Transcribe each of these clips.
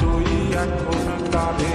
তুই এখন কারে?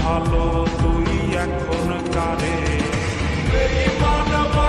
ভালো তুই এখন কারে? মানব